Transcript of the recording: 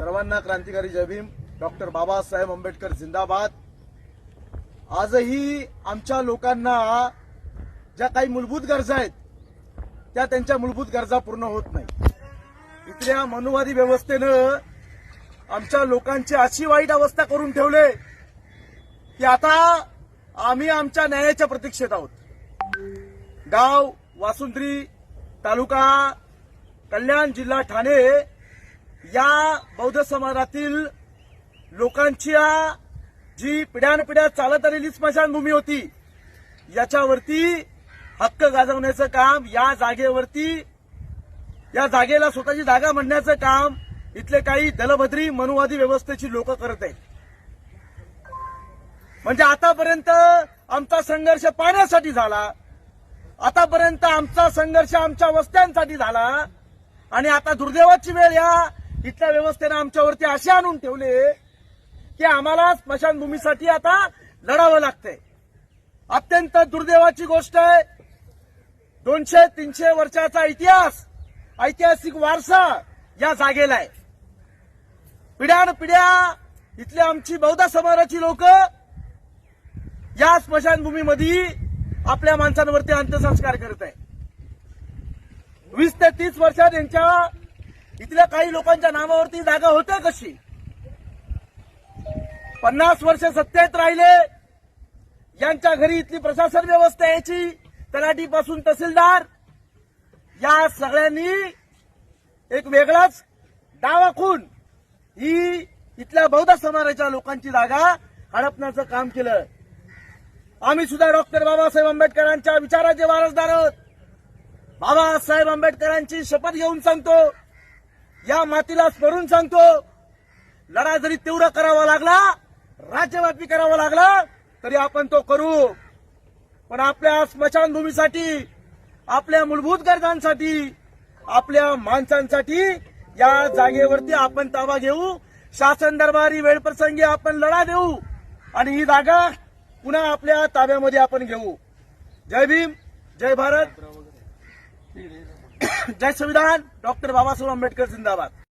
सर्वांना क्रांतिकारी जयभीम डॉक्टर बाबासाहेब आंबेडकर जिंदाबाद. आजही आमच्या लोकांना ज्या काही मूलभूत गरजा आहेत त्या त्यांच्या मूलभूत गरजा पूर्ण होत नाही. इथल्या मनुवादी व्यवस्थेनं आमच्या लोकांची अशी वाईट अवस्था करून ठेवले की आता आम्ही आमच्या न्यायाच्या प्रतीक्षेत आहोत. गाव वासुंद्री तालुका कल्याण जिल्हा ठाणे या बौद्ध समाजातील लोकांची जी पिढ्यानपिढ्या चालत आलेली स्मशानभूमी होती याच्यावरती हक्क गाजवण्याचं काम या जागेवरती या जागेला स्वतःची जागा म्हणण्याचं काम इथले काही दलभद्री मनुवादी व्यवस्थेची लोक करत आहेत. म्हणजे आतापर्यंत आमचा संघर्ष पाण्यासाठी झाला आतापर्यंत आमचा संघर्ष आमच्या वस्त्यांसाठी झाला आणि आता दुर्दैवाची वेळ या इथल्या व्यवस्थेनं आमच्यावरती असे आणून ठेवले की आम्हाला स्मशानभूमीसाठी आता लढावं लागतंय. अत्यंत दुर्दैवाची गोष्ट आहे. दोनशे तीनशे वर्षाचा इतिहास ऐतिहासिक वारसा या जागेला आहे. पिढ्यान पिढ्या इथल्या आमची बौद्ध समाजाची लोक या स्मशानभूमीमध्ये आपल्या माणसांवरती अंत्यसंस्कार करत आहे वीस ते तीस वर्षात यांच्या इथल्या काही लोकांच्या नावावरती जागा होत्या कशी? पन्नास वर्ष सत्तेत राहिले. यांच्या घरी इथली प्रशासन व्यवस्था यायची. तलाठीपासून तहसीलदार. या सगळ्यांनी एक वेगळाच डाव आखून ही इथल्या बौद्ध समाजाच्या लोकांची जागा हडपण्याचं काम केलं. आम्ही सुद्धा डॉक्टर बाबासाहेब आंबेडकरांच्या विचाराचे वारसदार आहोत. बाबासाहेब आंबेडकरांची शपथ घेऊन सांगतो या मातीला स्मरून सांगतो लढा जरी तीव्र करावा लागला राज्यव्यापी करावा लागला तरी आपण तो करू. पण आपल्या स्मशानभूमीसाठी आपल्या मूलभूत गरजांसाठी आपल्या माणसांसाठी या जागेवरती आपण ताबा घेऊ. शासन दरबारी वेळप्रसंगी आपण लढा देऊ आणि ही जागा पुन्हा आपल्या ताब्यामध्ये आपण घेऊ. जय भीम जय भारत. जय संविधान डॉक्टर बाबासाहेब आंबेडकर जिंदाबाद.